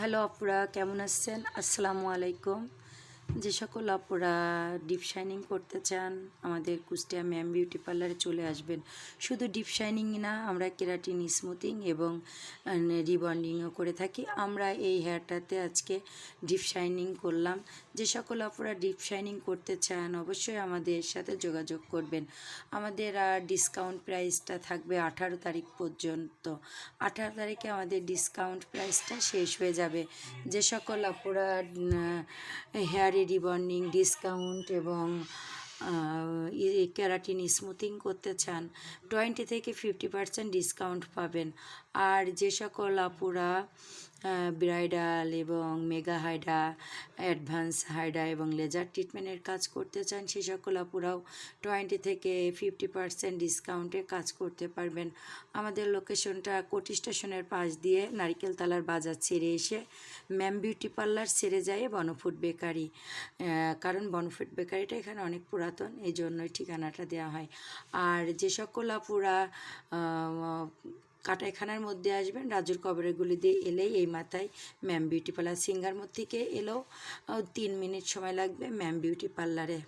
Hello আপুরা কেমন আছেন? আসসালামু আলাইকুম। যে সকল আপুরা ডিপ শাইনিং করতে চান, আমাদের কুষ্টিয়া ম্যাম বিউটি পার্লারে চলে আসবেন। শুধু ডিপ শাইনিং না, আমরা কেরাটিন স্মুথিং এবং রিবন্ডিংও করে থাকি। আমরা এই হেয়ারটাতে আজকে ডিপ শাইনিং করলাম। যে সকল আপুরা ডিপ শাইনিং করতে চান, অবশ্যই আমাদের সাথে যোগাযোগ করবেন। আমাদের আর ডিসকাউন্ট প্রাইসটা থাকবে আঠারো তারিখ পর্যন্ত। আঠারো তারিখে আমাদের ডিসকাউন্ট প্রাইসটা শেষ হয়ে যাবে। যে সকল আপুরা হেয়ার রিবন্ডিং ডিসকাউন্ট এবং ক্যারাটিন স্মুথিং করতে চান টোয়েন্টি থেকে ফিফটি পার্সেন্ট ডিসকাউন্ট পাবেন। আর যে সকল আপুরা ব্রাইডাল এবং মেগা হাইডা অ্যাডভান্স হাইডা এবং লেজার ট্রিটমেন্টের কাজ করতে চান, সে সকল আপুরাও টোয়েন্টি থেকে ফিফটি পার্সেন্ট ডিসকাউন্টে কাজ করতে পারবেন। আমাদের লোকেশনটা কোটি স্টেশনের পাশ দিয়ে নারিকেল তালার বাজার ছেড়ে এসে ম্যাম বিউটি পার্লার ছেড়ে যায় বনফুড বেকারি। কারণ বনফুড বেকারিটা এখানে অনেক পুরাতন, এই জন্যই ঠিকানাটা দেওয়া হয়। আর যে সকল আপুরা কাটাইখানার মধ্যে আসবেন, রাজুর কবরেগুলি দিয়ে এলেই এই মাথায় ম্যাম বিউটি পার্লার সিঙ্গার থেকে এলেও তিন মিনিট সময় লাগবে ম্যাম বিউটি পার্লারে।